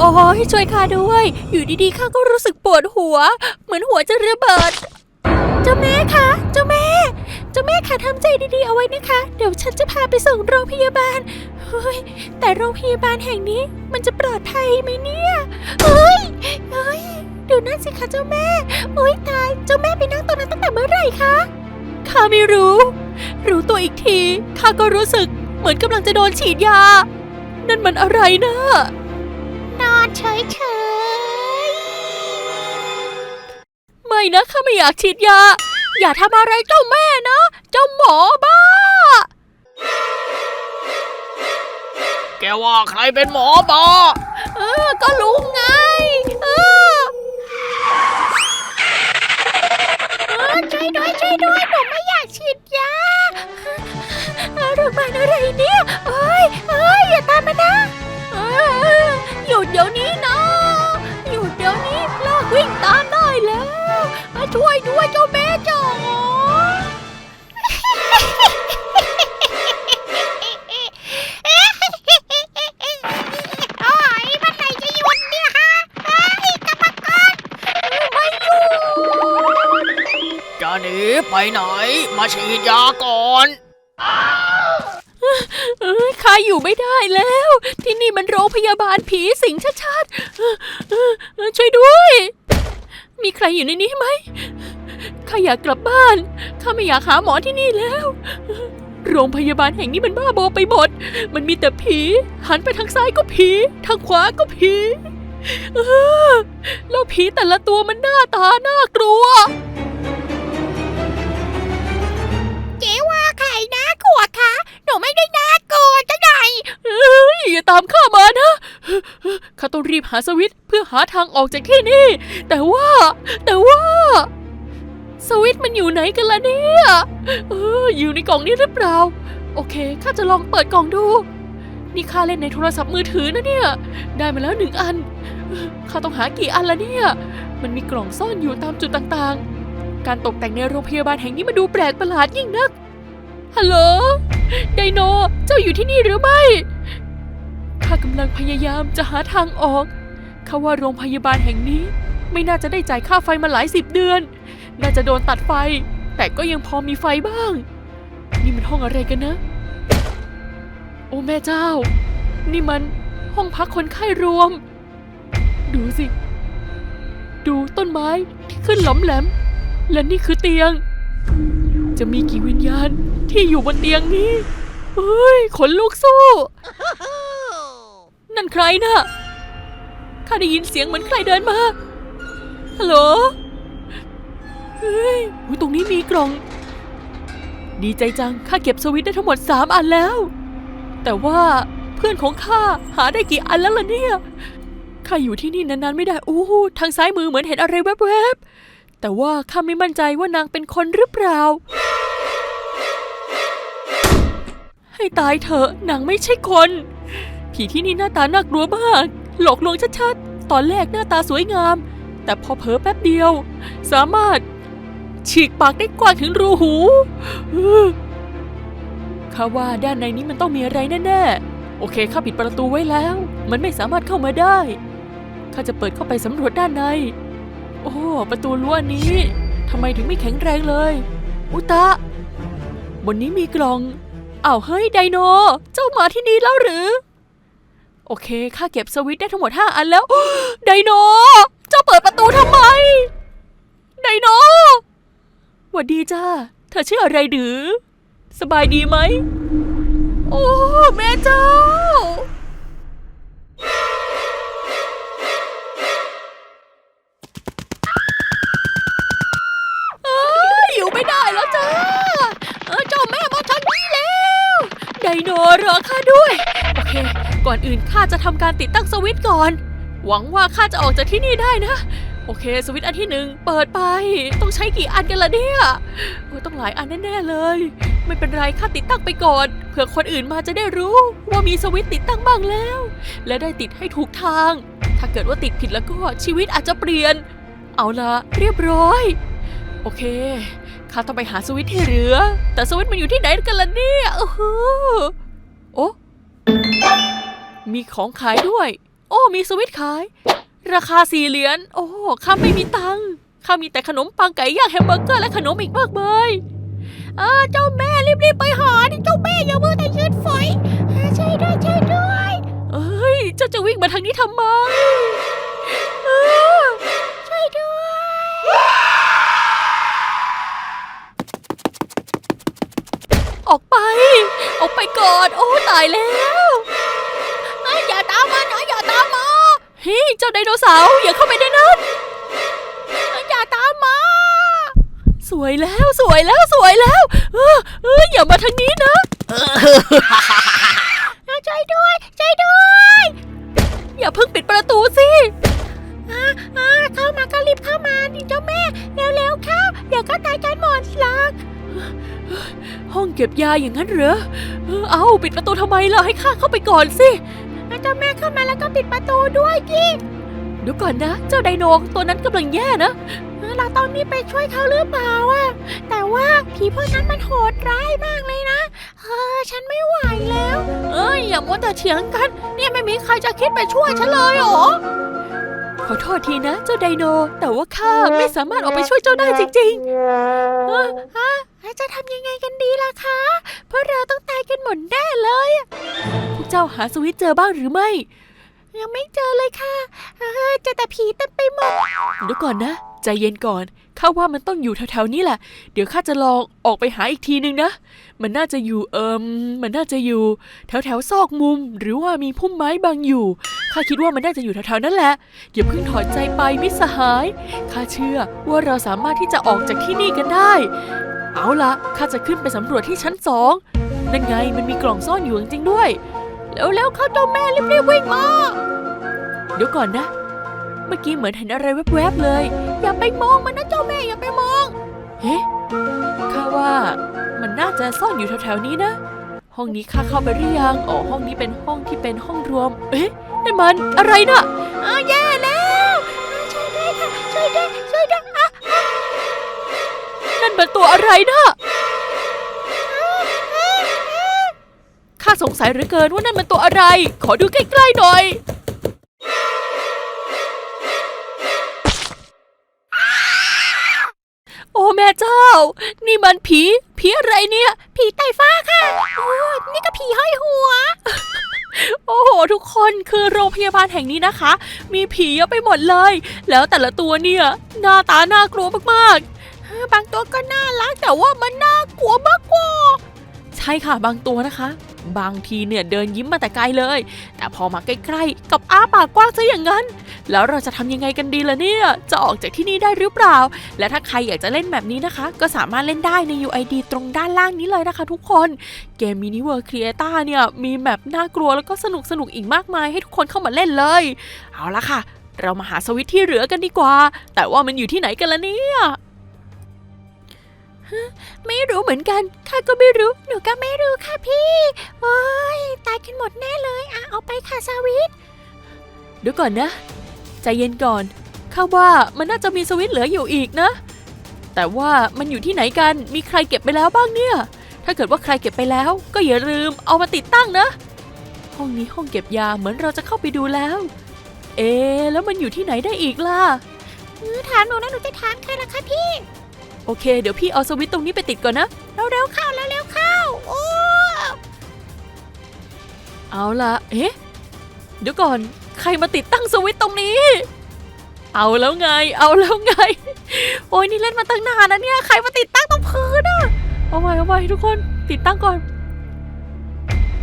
โอ้ยช่วยข้าด้วย อยู่ดีๆข้าก็รู้สึกปวดหัว เหมือนหัวจะระเบิด เจ้าแม่คะ เจ้าแม่ เจ้าแม่คะทำใจดีๆเอาไว้นะคะ เดี๋ยวฉันจะพาไปส่งโรงพยาบาลเฮ้ยแต่โรงพยาบาลแห่งนี้มันจะปลอดภัยไหมเนี่ยเฮ้ยเฮ้ยดูนั่นสิคะเจ้าแม่โอ๊ยตาย เจ้าแม่ไปนั่งตรงนั้นตั้งแต่เมื่อไหร่คะข้าไม่รู้ รู้ตัวอีกทีข้าก็รู้สึกเหมือนกำลังจะโดนฉีดยา นั่นมันอะไรนะน อนเฉยไม่นะข้าไม่อยากฉีดยา อย่าทำอะไรเจ้าแม่นะ เจ้าหมอบ้า แกว่าใครเป็นหมอปอเออ ก็ลุงไง เออๆเออช่วยด้วยช่วยด้วยหนูไม่อยากฉีดยาโรงพยาบาลอะไรเนี่ยเอ้ย ไปไหน มาฉีดยาก่อนข้าอยู่ไม่ได้แล้ว ที่นี่มันโรงพยาบาลผีสิงชัดๆช่วยด้วย มีใครอยู่ในนี้ไหมข้าอยากกลับบ้านข้าไม่อยากหาหมอที่นี่แล้ว โรงพยาบาลแห่งนี้มันบ้าบอไปหมด มันมีแต่ผี หันไปทางซ้ายก็ผี ทางขวาก็ผีแล้วผีแต่ละตัวมันหน้าตาน่ากลัว รีบหาสวิตเพื่อหาทางออกจากที่นี่ แต่ว่า แต่ว่า สวิตมันอยู่ไหนกันล่ะเนี่ยเอออยู่ในกล่องนี้หรือเปล่า โอเคข้าจะลองเปิดกล่องดู นี่ข้าเล่นในโทรศัพท์มือถือนะเนี่ย ได้มาแล้วหนึ่งอันข้าต้องหากี่อันละเนี่ย มันมีกล่องซ่อนอยู่ตามจุดต่างๆ การตกแต่งในโรงพยาบาลแห่งนี้มาดูแปลกประหลาดยิ่งนักฮัลโหลไดโนเจ้าอยู่ที่นี่หรือไม่ ข้ากำลังพยายามจะหาทางออกข้าว่าโรงพยาบาลแห่งนี้ ไม่น่าจะได้จ่ายค่าไฟมาหลายสิบเดือน น่าจะโดนตัดไฟ แต่ก็ยังพอมีไฟบ้าง นี่มันห้องอะไรกันนะ โอ้แม่เจ้า นี่มันห้องพักคนไข้รวม ดูสิ ดูต้นไม้ที่ขึ้นหล้อมแหลม และนี่คือเตียง จะมีกี่วิญญาณที่อยู่บนเตียงนี้เฮ้ย ขนลุกสู้ นั่นใครนะ่ะข้าได้ยินเสียงเหมือนใครเดินมา ฮัลโหล เฮ้ยตรงนี้มีกล่อง ดีใจจัง ข้าเก็บสวิตได้ทั้งหมดสามอันแล้ว แต่ว่าเพื่อนของข้าหาได้กี่อันแล้วล่ะเนี่ย ข้าอยู่ที่นี่นานๆไม่ได้ อู้หูทางซ้ายมือเหมือนเห็นอะไรแวบๆ แต่ว่าข้าไม่มั่นใจว่านางเป็นคนหรือเปล่า ให้ตายเถอะนางไม่ใช่คน ผีที่นี่หน้าตาน่ากลัวมาก หลอกลวงชัดๆ ตอนแรกหน้าตาสวยงาม แต่พอเผลอแป๊บเดียว สามารถ ฉีกปากได้กว้างถึงรูหูข้าว่าด้านในนี้มันต้องมีอะไรแน่ๆ โอเคข้าปิดประตูไว้แล้ว มันไม่สามารถเข้ามาได้ ข้าจะเปิดเข้าไปสำรวจด้านใน โอ้ประตูรั้วนี้ทำไมถึงไม่แข็งแรงเลย อุตะ บนนี้มีกล่องอ้าวเฮ้ยไดโน เจ้ามาที่นี่แล้วหรือ โอเคข้าเก็บสวิตได้ทั้งหมด 5 อันแล้วไดโนเจ้าเปิดประตูทำไมไดโนหวัดดีจ้า เธอชื่ออะไรหรือ สบายดีไหม โอ้แม่เจ้า เอ้ยอยู่ไม่ได้แล้วจ้า เออเจ้าแม่มาทางนี้แล้ว ไดโนรอข้าด้วย โอเค ก่อนอื่นข้าจะทำการติดตั้งสวิตช์ก่อน หวังว่าข้าจะออกจากที่นี่ได้นะ โอเค สวิตช์อันที่หนึ่งเปิดไป ต้องใช้กี่อันกันล่ะเนี่ยโอ้ต้องหลายอันแน่ๆเลย ไม่เป็นไรข้าติดตั้งไปก่อนเผื่อคนอื่นมาจะได้รู้ว่ามีสวิตช์ติดตั้งบ้างแล้ว และได้ติดให้ถูกทาง ถ้าเกิดว่าติดผิดแล้วก็ชีวิตอาจจะเปลี่ยน เอาละเรียบร้อย โอเคข้าต้องไปหาสวิตช์ที่เหลือ แต่สวิตช์มันอยู่ที่ไหนกันล่ะเนี่ยโอ้โหโอ้ มีของขายด้วย โอ้ มีสวิตขาย ราคาสี่เหรียญ โอ้ ข้าไม่มีตังค์ ข้ามีแต่ขนมปังไก่ย่างแฮมเบอร์เกอร์และขนมอีกมากมายเออเจ้าแม่รีบๆไปหาดิเจ้าแม่อย่ามือแต่ยืดฝอยเออช่วยด้วยช่วยด้วย เอ้ย เจ้าจะวิ่งมาทางนี้ทำไมช่วยด้วย ออกไป ออกไปก่อน โอ้ตายแล้ว เฮ้ยเจ้าไดโนเสาร์อย่าเข้าไปในนั้นเอ้ยอย่าตามมา สวยแล้วสวยแล้วสวยแล้ว เออเอออย่ามาทางนี้นะเออช่วยด้วยช่วยด้วย อย่าเพิ่งปิดประตูสิอ่าอ่าเข้ามาก็รีบเข้ามาดิเจ้าแม่เร็วๆเข้าเดี๋ยวก็ตายกันหมดหรอกห้องเก็บยาอย่างนั้นเหรอ เออเอาปิดประตูทำไมล่ะให้ข้าเข้าไปก่อนสิ อะเจ้าแม่เข้ามาแล้วก็ปิดประตูด้วยดิเดี๋ยวก่อนนะ เจ้าไดโนตัวนั้นกำลังแย่นะเออเราต้องนี่ไปช่วยเขาหรือเปล่าอะแต่ว่าผีพวกนั้นมันโหดร้ายมากเลยนะ เออฉันไม่ไหวแล้ว เอ้ยอย่ามัวแต่เถียงกัน เนี่ยไม่มีใครจะคิดไปช่วยฉันเลยเหรอขอโทษทีนะเจ้าไดโน แต่ว่าข้าไม่สามารถออกไปช่วยเจ้าได้จริงๆเออแล้วจะทำยังไงกันดีล่ะคะ เพราะเราต้องตายกันหมดแน่เลยอะพวก เจ้าหาสวิตช์เจอบ้างหรือไม่ ยังไม่เจอเลยค่ะเออเจอแต่ผีเต็มไปหมดเดี๋ยวก่อนนะใจเย็นก่อนข้าว่ามันต้องอยู่แถวๆนี้แหละ เดี๋ยวข้าจะลองออกไปหาอีกทีนึงนะ มันน่าจะอยู่เอิมมันน่าจะอยู่แถวๆซอกมุม หรือว่ามีพุ่มไม้บังอยู่ข้าคิดว่ามันน่าจะอยู่แถวๆนั่นแหละอย่าเพิ่งถอดใจไปมิตรสหายข้าเชื่อว่าเราสามารถที่จะออกจากที่นี่กันได้ เอาละข้าจะขึ้นไปสำรวจที่ชั้นสองนั่นไงมันมีกล่องซ่อนอยู่จริงๆด้วย เร็วๆเข้าเจ้าแม่รีบๆวิ่งมา เดี๋ยวก่อนนะ เมื่อกี้เหมือนเห็นอะไรแวบๆเลย อย่าไปมองมันนะเจ้าแม่อย่าไปมอง เฮ้ข้าว่ามันน่าจะซ่อนอยู่แถวๆนี้นะ ห้องนี้ข้าเข้าไปหรือยังอ๋อห้องนี้เป็นห้องที่เป็นห้องรวม เอ๊ะนั่นมันอะไรนะอ้าวแย่แล้วช่วยด้วยค่ะช่วยด้วยช่วยด้วยอะนั่นมันตัวอะไรนะข้ สงสัยเหลือเกินว่านั่นมันตัวอะไร ขอดูใกล้ๆหน่อย โอ้แม่เจ้า นี่มันผี ผีอะไรเนี่ย ผีไต่ฟ้าค่ะ โอ้นี่ก็ผีห้อยหัว โอ้โห ทุกคนคือโรงพยาบาลแห่งนี้นะคะ มีผีเยอะไปหมดเลย แล้วแต่ละตัวเนี่ย หน้าตาน่ากลัวมากๆ บางตัวก็น่ารักแต่ว่ามันน่ากลัวมากกว่า ใช่ค่ะบางตัวนะคะ บางทีเนี่ยเดินยิ้มมาแต่ไกลเลย แต่พอมาใกล้ๆกับอ้าปากกว้างซะอย่างนั้น แล้วเราจะทำยังไงกันดีล่ะเนี่ย จะออกจากที่นี่ได้หรือเปล่า และถ้าใครอยากจะเล่นแบบนี้นะคะ ก็สามารถเล่นได้ใน UID ตรงด้านล่างนี้เลยนะคะทุกคนเกม Mini World Creator เนี่ยมีแมปน่ากลัวแล้วก็สนุกสนุกอีกมากมายให้ทุกคนเข้ามาเล่นเลย เอาละค่ะ เรามาหาสวิตช์ที่เหลือกันดีกว่า แต่ว่ามันอยู่ที่ไหนกันล่ะเนี่ย ไม่รู้เหมือนกัน ข้าก็ไม่รู้ หนูก็ไม่รู้ค่ะพี่ โอ้ยตายกันหมดแน่เลย อะ เอาไปค่ะสวิตเดี๋ยวก่อนนะ ใจเย็นก่อน ข้าว่ามันน่าจะมีสวิตเหลืออยู่อีกนะ แต่ว่ามันอยู่ที่ไหนกัน มีใครเก็บไปแล้วบ้างเนี่ย ถ้าเกิดว่าใครเก็บไปแล้ว ก็อย่าลืมเอามาติดตั้งนะ ห้องนี้ห้องเก็บยาเหมือนเราจะเข้าไปดูแล้ว เอะแล้วมันอยู่ที่ไหนได้อีกล่ะ ถามหนูนะหนูจะถามใครล่ะคะพี่ โอเค เดี๋ยวพี่เอาสวิตช์ตรงนี้ไปติดก่อนนะ เร็วๆเข้าเร็วๆเข้าโอ้เอาละเอ๊ะ เดี๋ยวก่อน ใครมาติดตั้งสวิตช์ตรงนี้ เอาแล้วไง เอาแล้วไง โอ้ยนี่เล่นมาตั้งนานนะเนี่ย ใครมาติดตั้งตรงพื้นอะเอาไว้เอาไว้ทุกคน ติดตั้งก่อน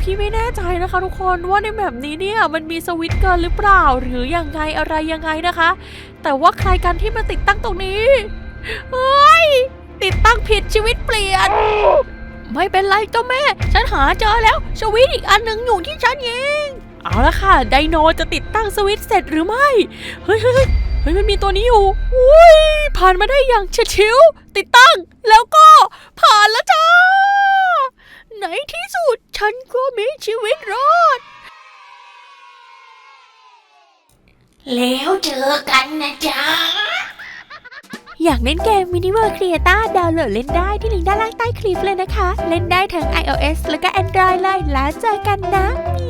พี่ไม่แน่ใจนะคะ ทุกคนว่าในแบบนี้เนี่ยมันมีสวิตช์เกินหรือเปล่า หรือยังไงอะไรยังไงนะคะ แต่ว่าใครกันที่มาติดตั้งตรงนี้ เฮ้ย ติดตั้งผิดชีวิตเปลี่ยน ไม่เป็นไรเจ้าแม่ ฉันหาเจอแล้วสวิตช์อีกอันหนึ่งอยู่ที่ฉันเองเอาละค่ะ ไดโนจะติดตั้งสวิตช์เสร็จหรือไม่ เฮ้ยเฮ้ยเฮ้ยเฮ้ยมันมีตัวนี้อยู่อุ้ยผ่านมาได้อย่างเฉียดฉิว ติดตั้งแล้วก็ผ่านแล้วจ้า ในที่สุดฉันก็มีชีวิตรอด แล้วเจอกันนะจ๊ะ อยากเล่นเกม m i n i v e r Creator ดาวน์โหลดเล่นได้ที่ลิงก์ด้านล่างใต้คลิปเลยนะคะ เล่นได้ทั้ง iOS แล้วก็ Android เลยแล้วเจอกันนะมี